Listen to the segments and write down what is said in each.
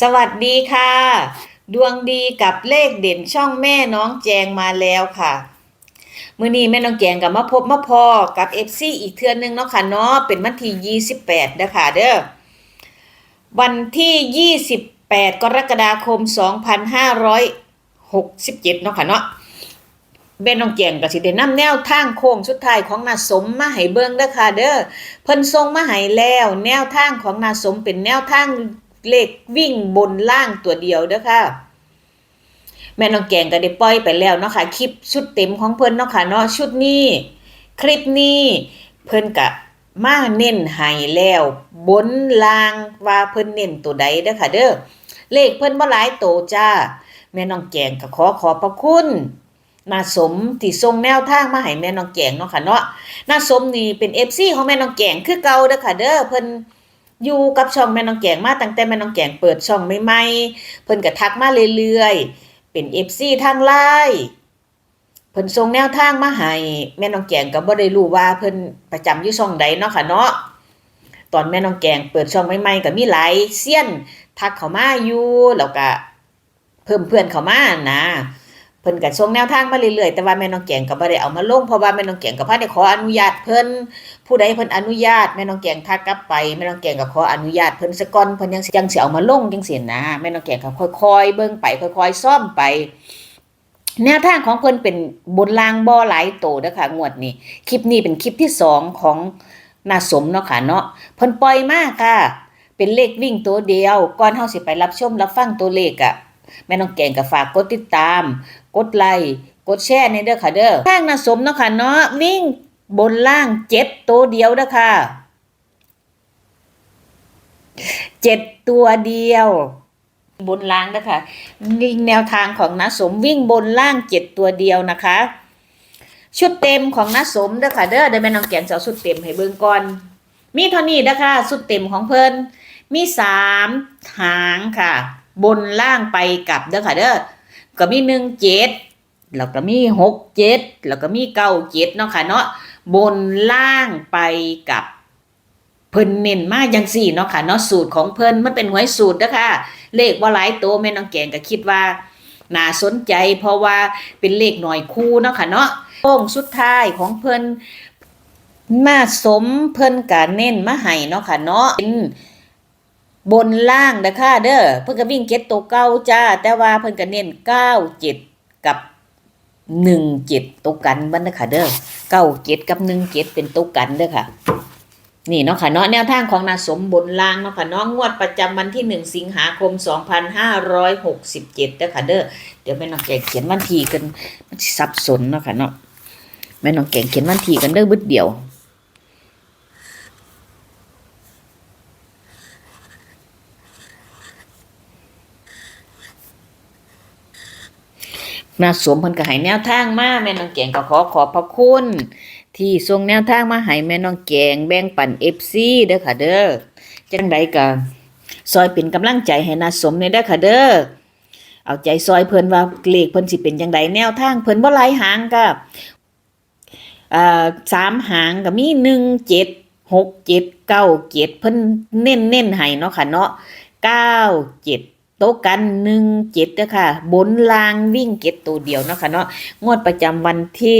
สวัสดีค่ะ ดวงดีกับเลขเด่นช่องแม่น้องแจงมาแล้วค่ะมื้อนี้แม่น้องแจงกับมาพบมาพอกับ FC อีกเทือนนึงเนาะค่ะเนาะเป็นวันที่28เด้อค่ะเด้อวันที่28กรกฎาคม2567เนาะค่ะเนาะแม่น้องแจงก็สิได้นำแนวทางโค้งสุดท้ายของนาสมมาให้เบิ่งเด้อค่ะเด้อเพิ่นส่งมาให้แล้ว แนวทางของนาสมเป็นแนวทาง เลขวิ่งบนล่างตัวเดียวเด้อค่ะแม่น้องแกงก็ได้ปล่อยไปแล้วเนาะค่ะคลิปชุดเต็มของเพิ่นเนาะค่ะเนาะชุดนี้ คลิปนี้เพิ่นกะมาเน้นให้แล้ว บนล่างว่าเพิ่นเน้นตัวใดเด้อค่ะเด้อเลขเพิ่นบ่หลายโตจ้า แม่น้องแกงก็ขอขอบพระคุณนาสมที่ส่งแนวทางมาให้แม่น้องแกงเนาะค่ะเนาะนาสมนี่เป็น FC ของแม่น้องแกงคือเก่าเด้อค่ะเด้อเพิ่น อยู่กับช่องแม่น้องแกงมาตั้งแต่แม่น้องแกงเปิดช่องใหม่ๆเพิ่นก็ทักมาเรื่อยๆ เป็น FC ทางไลน์เพิ่นส่งแนวทางมาให้แม่น้องแกงก็บ่ได้รู้ว่าเพิ่นประจำอยู่ช่องใดเนาะค่ะเนาะตอนแม่น้องแกงเปิดช่องใหม่ๆก็มีหลายเซียนทักเข้ามาอยู่แล้วก็เพิ่มเพื่อนเข้ามานะ พิ่นก็ส่งแนวทางมาเรื่อยๆ แต่ว่าแม่น้องแกงก็บ่ได้เอามาลงเพราะว่าแม่น้องแกงก็บ่ได้ขออนุญาตเพิ่นผู้ใดเพิ่นอนุญาตแม่น้องแกงทักกลับไปแม่น้องแกงก็ขออนุญาตเพิ่นซะก่อนเพิ่นยังสิจังสิเอามาลงจังซี่นะแม่น้องแกงก็ค่อยๆเบิ่งไปค่อยๆซ่อมไป แนวทางของเพิ่นเป็นบนรางบ่หลายโตเด้อค่ะงวดนี้คลิปนี้เป็นคลิปที่สองของนาสมเนาะค่ะเนาะเพิ่นปล่อยมาค่ะ เป็นเลขวิ่งตัวเดียวก่อนเฮาสิไปรับชมรับฟังตัวเลขอะ แม่น้องแกงก็ฝากกดติดตาม กดไลค์กดแชร์ในเด้อค่ะเด้อทางนาสมเนาะค่ะเนาะวิ่งบนล่างเจ็ดตัวเดียวนะค่ะเจ็ดตัวเดียว บนล่างนะคะนี่แนวทางของนัสมวิ่งบนล่างเจ็ดตัวเดียวนะคะ ชุดเต็มของนัสมเด้อค่ะเด้อเดี๋ยวแม่น้องแกนจะเอาชุดเต็มให้เบิ่งก่อน มีเท่านี้นะคะชุดเต็มของเพิ่นมีสามหางค่ะ บนล่างไปกลับเด้อค่ะเด้อก็มีหนึ่งเจ็ดแล้วก็มีหกเจ็ดแล้วก็มีเก้าเจ็ดเนาะค่ะเนาะบนล่างไปกับเพิ่นเน้นมาจังสี่เนาะค่ะเนาะสูตรของเพิ่นมันเป็นหวยสูตรเด้อค่ะเลขว่าหลายตัวแม่น้องแกงก็คิดว่าน่าสนใจเพราะว่าเป็นเลขหน่อยคู่เนาะค่ะเนาะโค้งสุดท้ายของเพิ่นมาสมเพิ่นก็เน้นมาให้เนาะค่ะเนาะเป็น บนล่างเด้อค่ะเด้อเพิ่นก็วิ่งเก็ตตัวเก้าจ้า แต่ว่าเพิ่นก็เน้นเก้าเจ็ดกับหนึ่งเจ็ดตัวกันบันเด้อค่ะเด้อเก้าเจ็ดกับหนึ่งเจ็ดเป็นตัวกันเด้อค่ะ นี่เนาะค่ะเนาะแนวทางของนาสมบนล่างเนาะค่ะเนาะงวดประจำวันที่หนึ่งสิงหาคมสองพันห้าร้อยหกสิบเจ็ดเด้อค่ะเด้อเดี๋ยวแม่น้องแกงเขียนวันทีกันมันสิสับสนเนาะค่ะเนาะแม่น้องแกงเขียนวันทีกันเด้อบึดเดียว นาสมเพิ่นก็ให้แนวทางมาแม่น้องแกงก็ขอขอบพระคุณ ที่ส่งแนวทางมาให้แม่น้องแกงแบ่งปัน FC เด้อค่ะเด้อจังใดก็ซอยเป็นกำลังใจให้นาสมในเด้อค่ะเด้อเอาใจซอยเพิ่นว่าเลขเพิ่นสิเป็นจังใดแนวทางเพิ่นบ่หลายหางก็อ่าสามหางก็มี1 7 6 7 9 7เพิ่นเน้นเน้นๆให้เนาะค่ะเนาะ9 7 โต๊ะกันหนึ่งเจ็ดค่ะบนลางวิ่งเก็ตตัวเดียวนะคะเนาะงวดประจำวันที่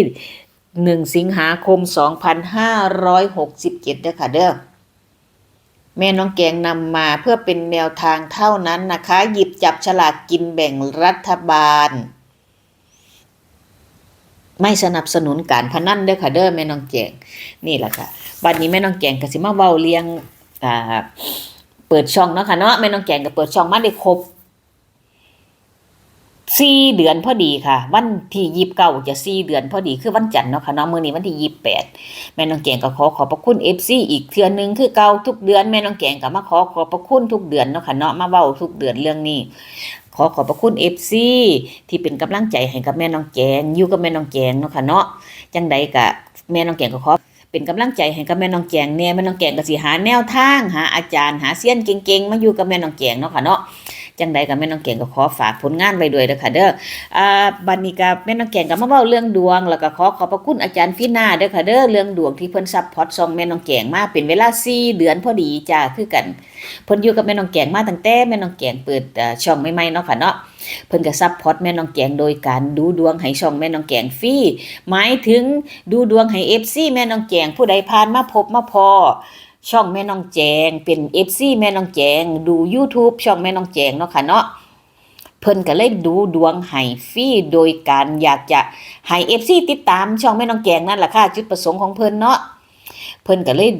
หนึ่งสิงหาคมสองพันห้าร้อยหกสิบเจ็ดค่ะเด้อแม่น้องแกงนำมาเพื่อเป็นแนวทางเท่านั้นนะคะ หยิบจับฉลากกินแบ่งรัฐบาล ไม่สนับสนุนการพนันเด้อค่ะเด้อแม่น้องแกงนี่แหละค่ะบัดนี้แม่น้องแกงกสิมาเว้าเรียงอ่า เปิดช่องเนาะค่ะเนาะแม่น้องแกงก็เปิดช่องมาได้ครบสี่เดือนพอดีค่ะ วันที่ยีิบเก้าจะสี่เดือนพอดีคือวันจันทร์เนาะค่ะเนาะมื้อนี้วันที่ยี่สิบแปดแม่น้องแกงก็ขอขอบพระคุณเอฟซีอีกเทื่อหนึ่งคือเก่าทุกเดือนแม่น้องแกงก็มาขอขอบพระคุณทุกเดือนเนาะค่ะเนาะมาเว้าทุกเดือนเรื่องนี้ขอขอบพระคุณเอฟซีที่เป็นกำลังใจให้กับแม่น้องแกงอยู่กับแม่น้องแกงเนาะค่ะเนาะจังใดก็แม่น้องแกงก็ขอ เป็นกำลังใจให้กับแม่น้องแกงเนี่ยแม่น้องแกงก็สิหาแนวทางหาอาจารย์หาเซียนเก่งๆมาอยู่กับแม่น้องแกงเนาะค่ะเนาะ จังใดกับแม่น้องแกงก็ขอฝากผลงานไว้ด้วยเด้อค่ะเด้ออ่าบัดนี้ก็แม่น้องแกงก็มาเว้าเรื่องดวง แล้วก็ขอขอบพระคุณอาจารย์ฟินาเด้อค่ะเด้อเรื่องดวงที่เพิ่นซัพพอร์ตซองแม่น้องแกงมาเป็นเวลา4เดือนพอดีจ้าคือกันเพิ่นอยู่กับแม่น้องแกงมาตั้งแต่แม่น้องแกงเปิดช่องใหม่ๆเนาะค่ะเนาะเพิ่นก็ซัพพอร์ตแม่น้องแกงโดยการดูดวงให้ช่องแม่น้องแกงฟรีหมายถึงดูดวงให้ FC แม่น้องแกงผู้ใดผ่านมาพบมาพอ ช่องแม่น้องแจง เป็น FC แม่น้องแจง ดู YouTube ช่องแม่น้องแจงเนาะค่ะเนาะเพิ่นก็เลยดูดวงให้ฟรีโดยการอยากจะให้ FC ติดตามช่องแม่น้องแจงนั่นแหละค่ะจุดประสงค์ของเพิ่นเนาะเพิ่นก็เลย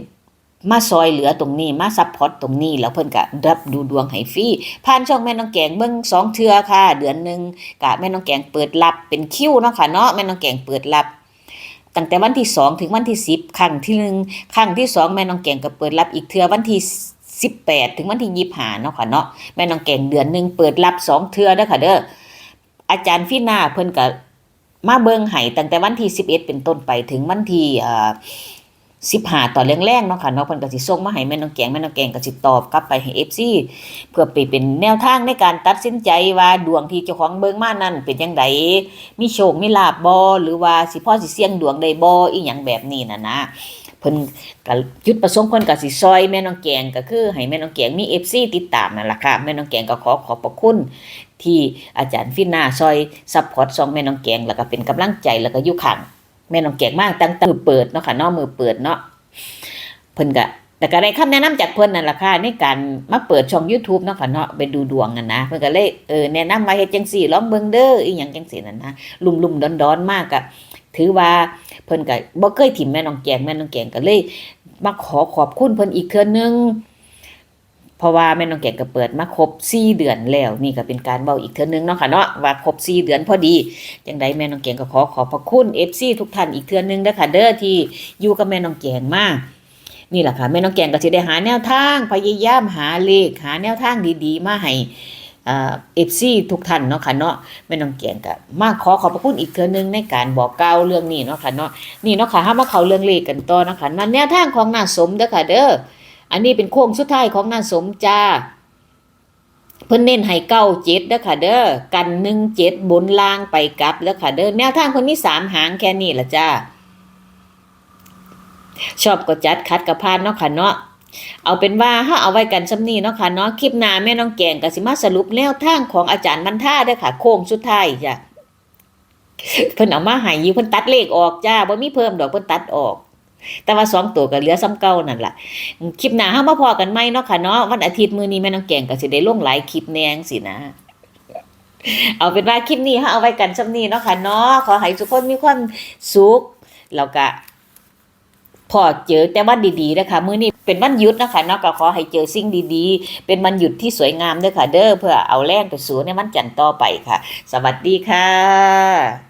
มาซอยเหลือตรงนี้มาซัพพอร์ตตรงนี้แล้วเพิ่นก็รับดูดวงให้ฟรีผ่านช่องแม่น้องแกงเบิ่งสองเทือค่ะ เดือนหนึ่งกะแม่น้องแกงเปิดรับเป็นคิวเนาะค่ะเนาะแม่น้องแกงเปิดรับ ตั้งแต่วันที่สองถึงวันที่สิบครั้งที่หนึ่งครั้งที่สองแม่น้องแกงก็เปิดรับอีกเทือวันที่สิบแปดถึงวันที่ยี่ห้าเนาะค่ะเนาะแม่น้องแกงเดือนหนึ่งเปิดรับ2เทือเด้อค่ะเด้ออาจารย์ฟินาเพิ่นก็มาเบิ่งให้ตั้งแต่วันที่สิบเป็นต้นไปถึงวันที่ เอ่อ15ต่อแรงๆเนาะค่ะเนาะเพิ่นก็สิส่งมาให้แม่น้องแกงแม่น้องแกงก็สิตอบกลับไปให้ FC เพื่อไปเป็นแนวทางในการตัดสินใจว่าดวงที่เจ้าของเบิ่งมานั้นเป็นจังไดมีโชคมีลาบบ่หรือว่าสิพ่อสิเสี่ยงดวงได้บ่อีหยังแบบนี้น่ะนะเพิ่นก็จุดประสงค์เพิ่นก็สิซอยแม่น้องแกงก็คือให้แม่น้องแกงมี FC ติดตามนั่นล่ะค่ะแม่น้องแกงก็ขอขอบพระคุณที่อาจารย์ฟินนาซอยซัพพอร์ตซองแม่น้องแกงแล้วก็เป็นกำลังใจแล้วก็อยู่ข้าง แม่น้องแกงมากตั้งแต่มือเปิดเนาะค่ะเนาะมือเปิดเนาะเพิ่นก็แต่ก็ได้คำแนะนำจากเพิ่นนั่นล่ะค่ะในการมาเปิดช่อง YouTube เนาะค่ะเนาะไปดูดวงกันนะเพิ่นก็เลยเออแนะนำมาเฮ็ดจังซี่ลองเบิ่งเด้ออีหยังจังซี่นั่นนะลุ่มๆดอนๆมากอะถือว่าเพิ่นก็บ่เคยถิ่มแม่น้องแกงแม่น้องแกงก็เลยมาขอขอบคุณเพิ่นอีกเทื่อนึง เพราะว่าแม่น้องแกงก็เปิดมาครบ4เดือนแล้ว นี่ก็เป็นการเว้าอีกเทื่อนึงเนาะค่ะเนาะว่าครบ4เดือนพอดีจังไดแม่น้องแกงก็ขอขอบพระคุณ FC ทุกท่านอีกเทื่อนึงเด้อค่ะเด้อที่อยู่กับแม่น้องแกงมากนี่แหละค่ะแม่น้องแกงก็สิได้หาแนวทางพยายามหาเลขหาแนวทางดีๆ มาให้อ่า FC ทุกท่านเนาะค่ะเนาะแม่น้องแกงก็มาขอขอบพระคุณอีกเทื่อนึงในการบอกกล่าวเรื่องนี้เนาะค่ะเนาะนี่เนาะค่ะเฮามาเข้าเรื่องเลขกันต่อเนาะค่ะนั่นแนวทางของนาสมเด้อค่ะเด้อ อันนี้เป็นโค้งสุดท้ายของนาสมจ้าเพิ่นเน้นให้เก้าเจ็ดเด้อค่ะเด้อกันหนึ่งเจ็ดบนล่างไปกลับแล้วค่ะเด้อแนวทางคนมีสามหางแค่นี้ละจ้าชอบก็จัดคัดกับพานเนาะค่ะเนาะเอาเป็นว่าถ้าเอาไว้กันซ้ำนี้เนาะค่ะเนาะคลิปหน้าแม่น้องแกงก็สิมาสรุปแนวทางของอาจารย์บรรท่าเด้อค่ะ โค้งสุดท้ายจ้ะเพิ่นเอามาให้ยู่เพิ่นตัดเลขออกจ้าบ่มีเพิ่มดอกเพิ่นตัดออก แต่ว่าสองตัวก็เหลือซ้ำเก่านั่นแหละคลิปหน้าเฮามาพอกันใหม่เนาะค่ะเนาะวันอาทิตย์มื้อนี้แม่น้องแกงก็สิได้ลงหลายคลิปแนงสินะ เอาเป็นว่าคลิปนี้เฮาเอาไว้กันซ้ำนี้เนาะค่ะเนาะขอให้ทุกคนมีความสุขแล้วก็พอเจอแต่วันดีๆนะคะมื้อนี้เป็นวันหยุดนะคะเนาะก็ขอให้เจอสิ่งดีๆ เป็นวันหยุดที่สวยงามเด้อค่ะ เด้อเพื่อเอาแรงไปสู่ในวันจันทร์ต่อไปค่ะ สวัสดีค่ะ